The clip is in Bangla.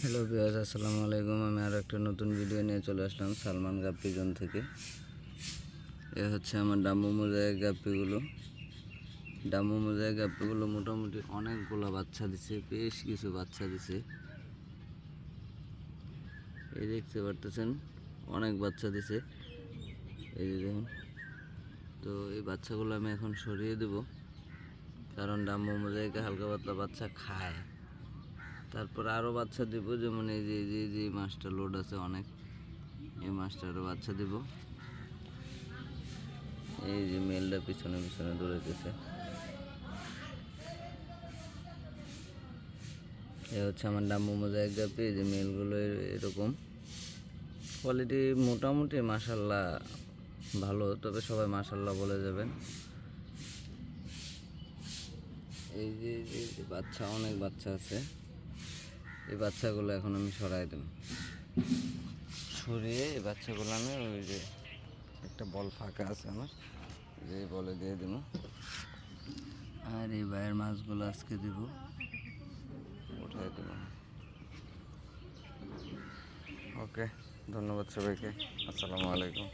হ্যালো বিয়াস আসসালামু আলাইকুম। আমি আরও একটা নতুন ভিডিও নিয়ে চলে আসলাম, সালমান গাপ্পি জোন থেকে। এ হচ্ছে আমার ডাম্বু মোজাইক গাপ্পিগুলো। ডাম্বু মোজাইক গাপ্পিগুলো মোটামুটি অনেকগুলো বাচ্চা দিছে, বেশ কিছু বাচ্চা দিছে। এই দেখতে পারতেছেন, অনেক বাচ্চা দিছে। এই যে দেখুন। তো এই বাচ্চাগুলো আমি এখন সরিয়ে দেব, কারণ ডাম্বু মোজাইকে হালকা পাতলা বাচ্চা খায়। তারপর আরও বাচ্চা দিব, যেমন এই যে যে যে মাছটা লোড আছে অনেক। এই মাছটারও বাচ্চা দিব। এই যে মেলটা পিছনে পিছনে দৌড়াইতেছে এ হচ্ছে আমার ডাম্বু মোজাইক গাপি এই যে মেলগুলো এরকম। কোয়ালিটি মোটামুটি মাসাল্লাহ ভালো, তবে সবাই মাসাল্লাহ বলে যাবেন। এই যে বাচ্চা, অনেক বাচ্চা আছে। এই বাচ্চাগুলো এখন আমি সরাই দেব। সরিয়ে এই বাচ্চাগুলো আমি ওই যে একটা বল ফাঁকা আছে আমার যে বলে দিয়ে দেব। আর এই বাইরের মাছগুলো আজকে দেব। উঠাই দেব। ওকে ধন্যবাদ সবাইকে। আসসালামু আলাইকুম।